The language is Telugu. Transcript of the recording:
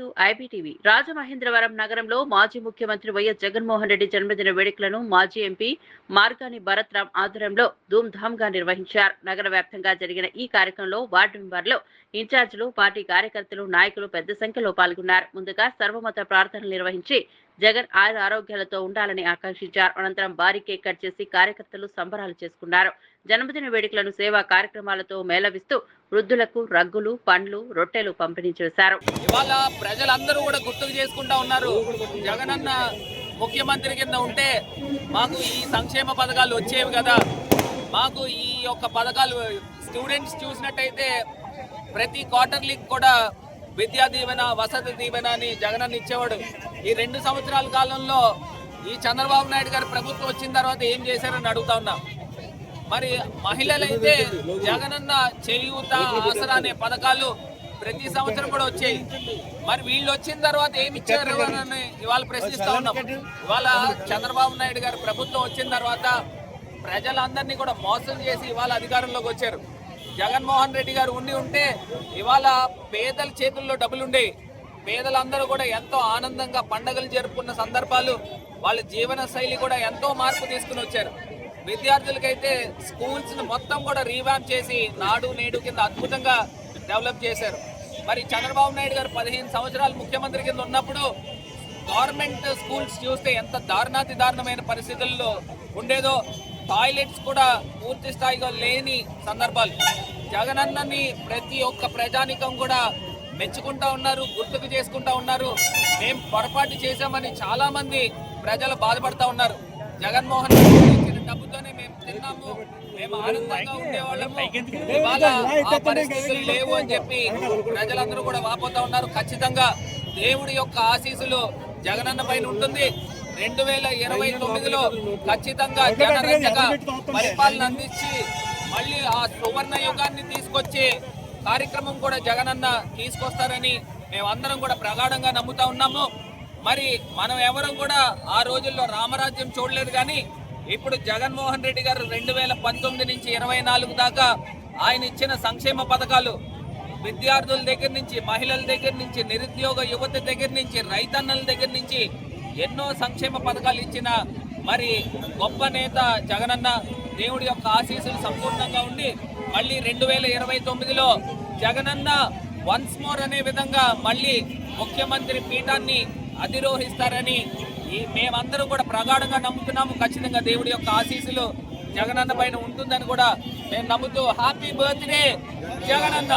To IBTV. రాజమహేంద్రవరం నగరంలో మాజీ ముఖ్యమంత్రి వైఎస్ జగన్మోహన్ రెడ్డి జన్మదిన వేడుకలను మాజీ ఎంపీ మార్గాని భరత్ రామ్ ఆధ్వర్యంలో ధూమ్గా నిర్వహించారు. నగర వ్యాప్తంగా జరిగిన ఈ కార్యక్రమంలో వార్డు మెంబర్లు ఇన్ఛార్జీలు పార్టీ కార్యకర్తలు నాయకులు పెద్ద సంఖ్యలో పాల్గొన్నారు. ముందుగా సర్వమత ప్రార్థనలు నిర్వహించి జగన్ ఆయుర ఆరోగ్యాలతో ఉండాలని ఆకాంక్షించారు. అనంతరం భారీ కేక్ కట్ చేసి కార్యకర్తలు సంబరాలు చేసుకున్నారు. జన్మదిన వేడుకలను సేవా కార్యక్రమాలతో మేళవిస్తూ వృద్ధులకు రగ్గులు పండ్లు రొట్టెలు పంపిణీ చేశారు. ఇవాళ ప్రజలందరూ కూడా గుర్తుకు చేసుకుంటా ఉన్నారు. జగనన్న ముఖ్యమంత్రి కింద ఉంటే మాకు ఈ సంక్షేమ పథకాలు వచ్చేవి కదా. మాకు ఈ యొక్క పథకాలు స్టూడెంట్స్ చూసినట్టయితే ప్రతి క్వార్టర్లీకి కూడా విద్యా దీవెన వసతి దీవెన అని జగనన్న ఇచ్చేవాడు. ఈ రెండు సంవత్సరాల కాలంలో ఈ చంద్రబాబు నాయుడు గారి ప్రభుత్వం వచ్చిన తర్వాత ఏం చేశారని అడుగుతా ఉన్నాం. మరి మహిళలైతే జగనన్న చేయూత ఆసరా అనే పథకాలు ప్రతి సంవత్సరం కూడా వచ్చాయి. మరి వీళ్ళు వచ్చిన తర్వాత ఏమి ఇచ్చారు అని ఇవాళ ప్రశ్నిస్తా ఉన్నాం. ఇవాళ చంద్రబాబు నాయుడు గారు ప్రభుత్వం వచ్చిన తర్వాత ప్రజలందరినీ కూడా మోసం చేసి ఇవాళ అధికారంలోకి వచ్చారు. జగన్మోహన్ రెడ్డి గారు ఉండి ఉంటే ఇవాళ పేదల చేతుల్లో డబ్బులు ఉండే పేదలందరూ కూడా ఎంతో ఆనందంగా పండగలు జరుపుకున్న సందర్భాలు వాళ్ళ జీవన శైలి కూడా ఎంతో మార్పు తీసుకుని వచ్చారు. విద్యార్థులకైతే స్కూల్స్ని మొత్తం కూడా రీవ్యామ్ చేసి నాడు నేడు కింద అద్భుతంగా డెవలప్ చేశారు. మరి చంద్రబాబు నాయుడు గారు పదిహేను సంవత్సరాలు ముఖ్యమంత్రి కింద ఉన్నప్పుడు గవర్నమెంట్ స్కూల్స్ చూస్తే ఎంత దారుణాతి దారుణమైన పరిస్థితుల్లో ఉండేదో టాయిలెట్స్ కూడా పూర్తి స్థాయిగా లేని సందర్భాలు. జగనన్నని ప్రతి ఒక్క ప్రజానికం కూడా మెచ్చుకుంటా ఉన్నారు గుర్తుకు చేసుకుంటా ఉన్నారు. మేము పొరపాటు చేశామని చాలా మంది ప్రజలు బాధపడతా ఉన్నారు. జగన్మోహన్ రెడ్డి ఇచ్చిన డబ్బుతోనే మేము తిన్నాము మేము ఆనందంగా ఉండేవాళ్ళము. ఇవాళ ఆ పరిస్థితులు లేవు అని చెప్పి ప్రజలందరూ కూడా వాపోతా ఉన్నారు. ఖచ్చితంగా దేవుడి యొక్క ఆశీస్సులు జగనన్న పైన ఉంటుంది. రెండు వేల ఇరవై తొమ్మిదిలో ఖచ్చితంగా జనరంజక పరిపాలన అందించి మళ్ళీ ఆ సువర్ణ యుగాన్ని తీసుకొచ్చి కార్యక్రమం కూడా జగనన్న తీసుకొస్తారని మేమందరం కూడా ప్రగాఢంగా నమ్ముతా ఉన్నాము. మరి మనం ఎవరం కూడా ఆ రోజుల్లో రామరాజ్యం చూడలేదు కానీ ఇప్పుడు జగన్మోహన్ రెడ్డి గారు రెండు వేల పంతొమ్మిది నుంచి ఇరవై నాలుగు దాకా ఆయన ఇచ్చిన సంక్షేమ పథకాలు విద్యార్థుల దగ్గర నుంచి మహిళల దగ్గర నుంచి నిరుద్యోగ యువత దగ్గర నుంచి రైతన్నల దగ్గర నుంచి ఎన్నో సంక్షేమ పథకాలు ఇచ్చిన మరి గొప్ప నేత జగనన్న దేవుడి యొక్క ఆశీస్సులు సంపూర్ణంగా ఉండి మళ్ళీ రెండు వేల ఇరవై తొమ్మిదిలో జగనన్న వన్స్ మోర్ అనే విధంగా మళ్ళీ ముఖ్యమంత్రి పీఠాన్ని అధిరోహిస్తారని ఈ మేమందరం కూడా ప్రగాఢంగా నమ్ముతున్నాము. ఖచ్చితంగా దేవుడి యొక్క ఆశీస్సులు జగనన్న పైన ఉంటుందని కూడా మేము నమ్ముతూ హ్యాపీ బర్త్డే జగనన్న!